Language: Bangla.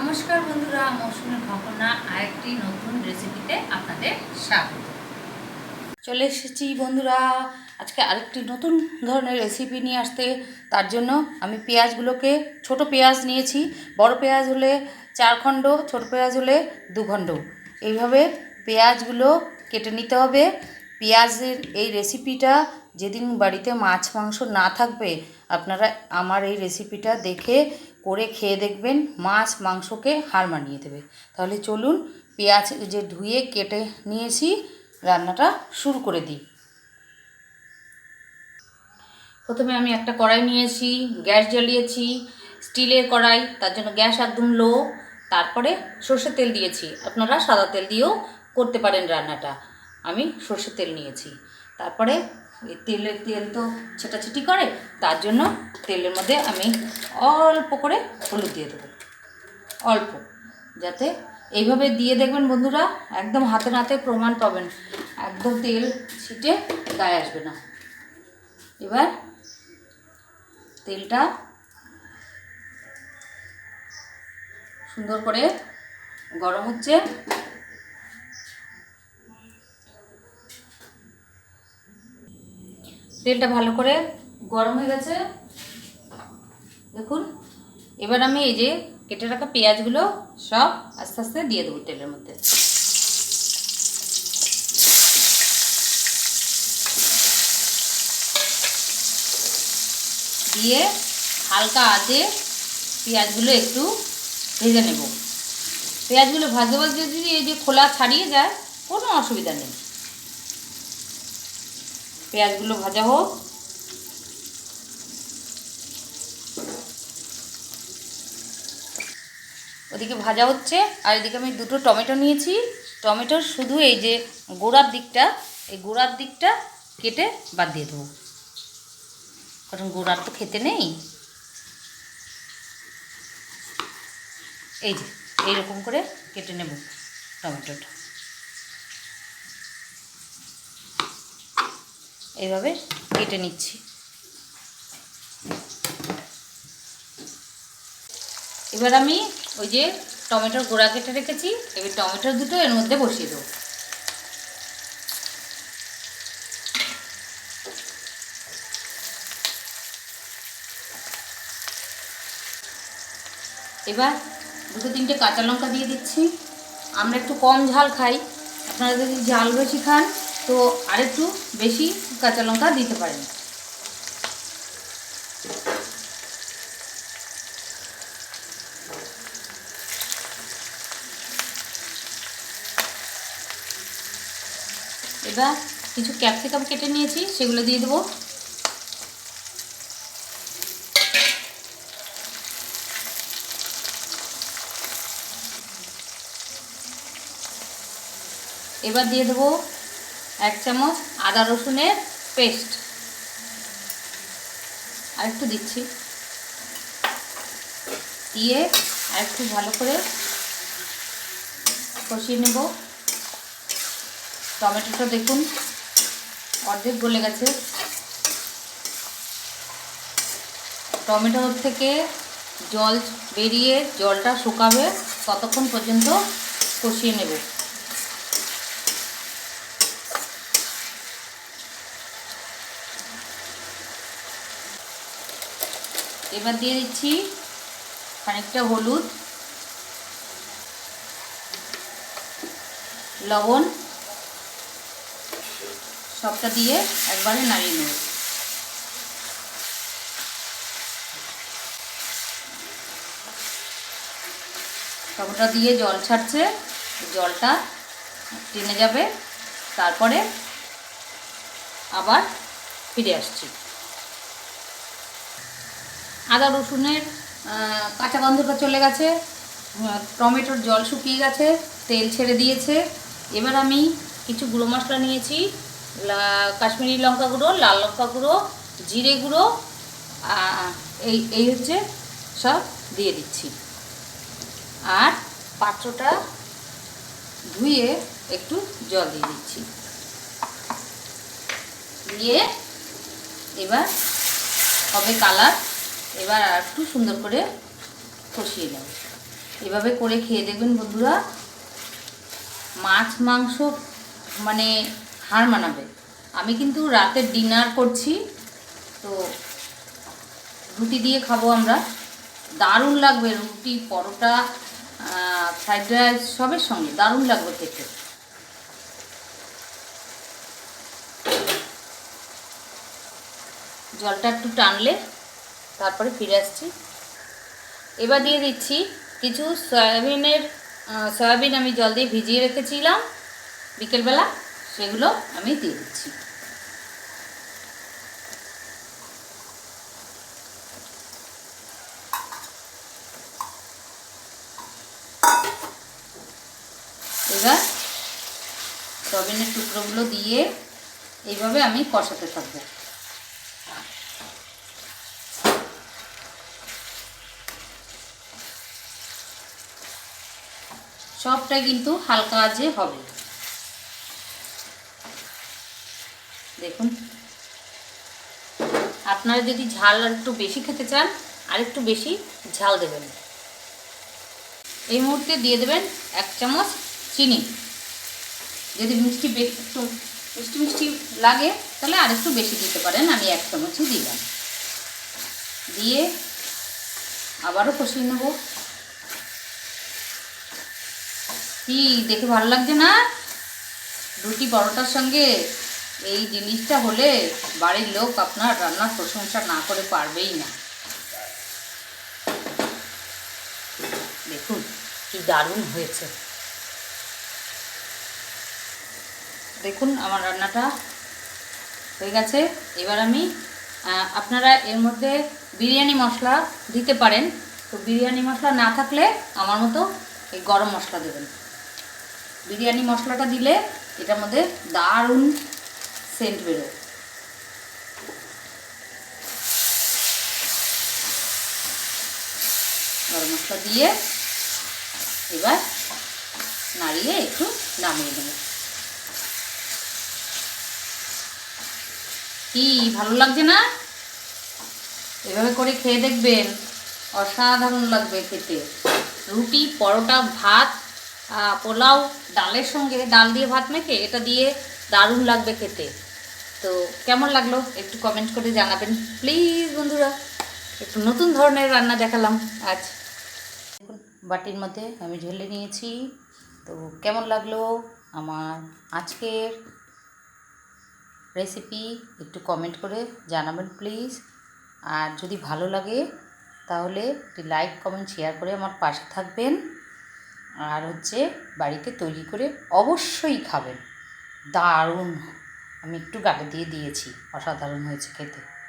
নমস্কার বন্ধুরা, মৌসুমের ভাবনা আরেকটি নতুন রেসিপিতে আপনাদের স্বাগত। চলে এসেছি বন্ধুরা, আজকে আরেকটি নতুন ধরনের রেসিপি নিয়ে আসতে। তার জন্য আমি পেঁয়াজগুলোকে, ছোট পেঁয়াজ নিয়েছি, বড় পেঁয়াজ হলে চার খণ্ড, ছোট পেঁয়াজ হলে দু খণ্ড। এইভাবে পেঁয়াজগুলো কেটে নিতে হবে। পেঁয়াজের এই রেসিপিটা যেদিন বাড়িতে মাছ, মাংস না থাকবে, আপনারা আমার এই রেসিপিটা দেখে করে খেয়ে দেখবেন, মাছ, মাংসকে হার মানিয়ে দেবে। তাহলে চলুন, পেঁয়াজ যে ধুয়ে কেটে নিয়েছি, রান্নাটা শুরু করে দিই। প্রথমে আমি একটা কড়াই নিয়েছি, গ্যাস জ্বালিয়েছি, স্টিলের কড়াই, তার জন্য গ্যাস একদম লো, তারপরে সর্ষের তেল দিয়েছি। আপনারা সাদা তেল দিয়েও করতে পারেন রান্নাটা। আমি সর্ষের তেল নিয়েছি। তারপরে এই তেলের তেল তো ছেটাছেটি করে, তার জন্য তেলের মধ্যে আমি অল্প করে হলুদ দিয়ে দেবো। অল্প, যাতে এইভাবে দিয়ে দেখবেন বন্ধুরা, একদম হাতে নাতে প্রমাণ পাবেন। একদম তেল ছিটে গায়ে আসবে না। এবার তেলটা সুন্দর করে গরম হচ্ছে। তেলটা ভালো করে গরম হয়ে গেছে। দেখুন, এবার আমি এই যে কেটে রাখা পেঁয়াজগুলো সব আস্তে আস্তে দিয়ে দেবো তেলের মধ্যে। দিয়ে হালকা আঁচে পেঁয়াজগুলো একটু ভেজে নেব। পেঁয়াজগুলো ভাজতে ভাজতে যদি এই যে খোলা ছাড়িয়ে যায়, কোনো অসুবিধা নেই। পেঁয়াজগুলো ভাজা হোক। ওদিকে ভাজা হচ্ছে, আর এদিকে আমি দুটো টমেটো নিয়েছি। টমেটোর শুধু এই যে গোড়ার দিকটা, এই গোড়ার দিকটা কেটে বাদ দিয়ে দেবো। কারণ গোড়ার তো খেতে নেই। এই যে, এইরকম করে কেটে নেব টমেটোটা। এইভাবে কেটে নিচ্ছি। এবার আমি ওই যে টমেটোর গোড়া কেটে রেখেছি, এবার টমেটো দুটো এর মধ্যে বসিয়ে দেবো। এবার দুটো তিনটে কাঁচা লঙ্কা দিয়ে দিচ্ছি। আমরা একটু কম ঝাল খাই। আপনারা যদি ঝাল বেশি খান তো আরেকটু বেশি কাঁচা লঙ্কা দিতে পারেন। এবার কিছু ক্যাপসিকাম কেটে নিয়েছি, সেগুলো দিয়ে দেবো। এবার দিয়ে দেবো এক চামচ আদা রসুনের পেস্ট। আর একটু দিচ্ছি। দিয়ে আর একটু ভালো করে কষিয়ে নেব। টমেটোটা দেখুন, অর্ধেক গলে গেছে। টমেটোর থেকে জল বেরিয়ে জলটা শুকাবে, ততক্ষণ পর্যন্ত কষিয়ে নেব। এবার দিয়ে দিচ্ছি খানিকটা হলুদ, লবণ, সবটা দিয়ে একবারে নাড়িয়ে নেব। টমেটো দিয়ে জল ছাড়ছে, জলটা টেনে যাবে, তারপরে আবার ফিরে আসছি। আদা রসুনের কাঁচা গন্ধটা চলে গেছে টমেটোর জল শুকিয়ে গেছে, তেল ছেড়ে দিয়েছে। এবার আমি কিছু গুঁড়ো মশলা নিয়েছি কাশ্মীরি লঙ্কা গুঁড়ো, লাল লঙ্কা গুঁড়ো, জিরে গুঁড়ো এই এই হচ্ছে সব দিয়ে দিচ্ছি। আর পাত্রটা ধুয়ে একটু জল দিয়ে দিচ্ছি। দিয়ে এবার হবে কালার এবার আর একটু সুন্দর করে কষিয়ে নেব। এভাবে করে খেয়ে দেখবেন বন্ধুরা, মাছ, মাংস মানে হার মানাবে। আমি কিন্তু রাতের ডিনার করছি, তো রুটি দিয়ে খাব আমরা। দারুণ লাগবে রুটি, পরোটা ফ্রাইড রাইস, সবের সঙ্গে দারুণ লাগবে খেতে। জলটা একটু টানলে তারপরে ফিরে আসছি। এবার দিয়ে দিচ্ছি কিছু সয়াবিনের সয়াবিন আমি জল দিয়ে ভিজিয়ে রেখেছিলাম। বিকেলবেলা সেগুলো আমি দিয়ে দিচ্ছি। এবার সয়াবিনের টুকরোগুলো দিয়ে এইভাবে আমি কষাতে থাকব। সবটাই কিন্তু হালকা আজে হবে। দেখুন। আপনারা যদি ঝাল আর একটু বেশি খেতে চান, আর একটু বেশি ঝাল দেবেন। এই মুহূর্তে দিয়ে দেবেন এক চামচ চিনি। যদি মিষ্টি একটু মিষ্টি মিষ্টি লাগে, তাহলে আর একটু বেশি দিতে পারেন, আমি এক চামচই দিলাম। দিয়ে আবারও কষিয়ে নেব। কি, দেখে ভালো লাগছে না? রুটি পরোটার সঙ্গে এই জিনিসটা হলে বাড়ির লোক আপনার রান্নার প্রশংসা না করে পারবেই না। দেখুন, কি দারুণ হয়েছে। দেখুন, আমার রান্নাটা হয়ে গেছে। এবার আমি আপনারা এর মধ্যে বিরিয়ানি মশলা দিতে পারেন। তো বিরিয়ানি মশলা না থাকলে আমার মতো এই গরম মশলা দেবেন। বিরিয়ানি মশলাটা দিলে এটার মধ্যে দারুণ সেন্ট বেরোয়। গরম মশলা দিয়ে এবার নাড়িয়ে একটু নামিয়ে দেবো কি, ভালো লাগছে না? এভাবে করে খেয়ে দেখবেন, অসাধারণ লাগবে খেতে। রুটি, পরোটা, ভাত পোলাও ডালের সঙ্গে, ডাল দিয়ে ভাত মেখে, এটা দিয়ে দারুণ লাগবে খেতে। তো কেমন লাগল একটু কমেন্ট করে জানাবেন। প্লিজ বন্ধুরা, একটু নতুন ধরনের রান্না দেখালাম আজ। বাটির মধ্যে আমি ঝেলে নিয়েছি। তো কেমন লাগল আমার আজকের রেসিপি একটু কমেন্ট করে জানাবেন প্লিজ আর যদি ভালো লাগে, তাহলে একটি লাইক কমেন্ট শেয়ার করে আমার পাশে থাকবেন। আর হচ্ছে বাড়িতে তৈরি করে অবশ্যই খাবেন। দারুণ। আমি একটু গালে দিয়ে দিয়েছি, অসাধারণ হয়েছে খেতে।